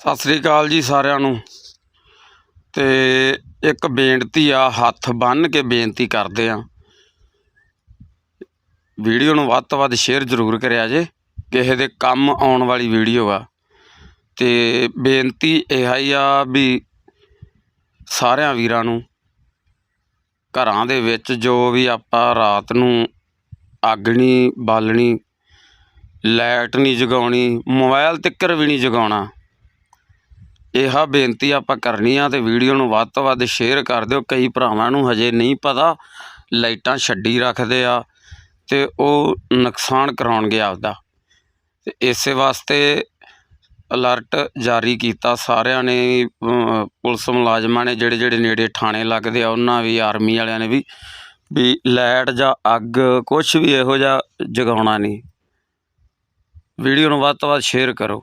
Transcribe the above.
ਸਤਿ ਸ੍ਰੀ ਅਕਾਲ ਜੀ ਸਾਰਿਆਂ ਨੂੰ। ਤੇ ਇੱਕ ਬੇਨਤੀ ਆ, ਹੱਥ ਬੰਨ੍ਹ ਕੇ ਬੇਨਤੀ ਕਰਦੇ ਆ। ਵੀਡੀਓ ਨੂੰ ਵੱਧ ਤੋਂ ਵੱਧ ਸ਼ੇਅਰ ਜ਼ਰੂਰ ਕਰਿਆ ਜੇ, ਕਿਸੇ ਦੇ ਕੰਮ ਆਉਣ ਵਾਲੀ ਵੀਡੀਓ ਆ। ਤੇ ਬੇਨਤੀ ਇਹ ਹੀ ਆ ਵੀ ਸਾਰਿਆਂ ਵੀਰਾਂ ਨੂੰ, ਘਰਾਂ ਦੇ ਵਿੱਚ ਜੋ ਵੀ ਆਪਾਂ ਰਾਤ ਨੂੰ ਅੱਗ ਨਹੀਂ ਬਾਲਣੀ, ਲਾਈਟ ਨਹੀਂ ਜਗਾਉਣੀ ਮੋਬਾਈਲ ਤਿੱਕਰ ਵੀ ਨਹੀਂ ਜਗਾਉਣਾ ਇਹ ਬੇਨਤੀ ਆਪਾਂ ਕਰਨੀ ਆ ਤੇ ਵੀਡੀਓ ਨੂੰ ਵੱਧ ਤੋਂ ਵੱਧ ਸ਼ੇਅਰ ਕਰ ਦਿਓ। ਕਈ ਭਰਾਵਾਂ ਨੂੰ ਹਜੇ ਨਹੀਂ ਪਤਾ, ਲਾਈਟਾਂ ਛੱਡੀ ਰੱਖਦੇ ਆ ਤੇ ਉਹ ਨੁਕਸਾਨ ਕਰਾਉਣਗੇ ਆਪਦਾ। ਤੇ ਇਸੇ ਵਾਸਤੇ ਅਲਰਟ ਜਾਰੀ ਕੀਤਾ ਸਾਰਿਆਂ ਨੇ ਪੁਲਿਸ ਮੁਲਾਜ਼ਮਾਂ ਨੇ, ਜਿਹੜੇ ਜਿਹੜੇ ਨੇੜੇ ਥਾਣੇ ਲੱਗਦੇ ਆ, ਉਹਨਾਂ ਵੀ, ਆਰਮੀ ਵਾਲਿਆਂ ਨੇ ਵੀ ਵੀ ਲਾਈਟ ਜਾਂ ਅੱਗ ਕੁਝ ਵੀ ਇਹੋ ਜਿਹਾ ਜਗਾਉਣਾ ਨਹੀਂ। ਵੀਡੀਓ ਨੂੰ ਵੱਧ ਤੋਂ ਵੱਧ ਸ਼ੇਅਰ ਕਰੋ।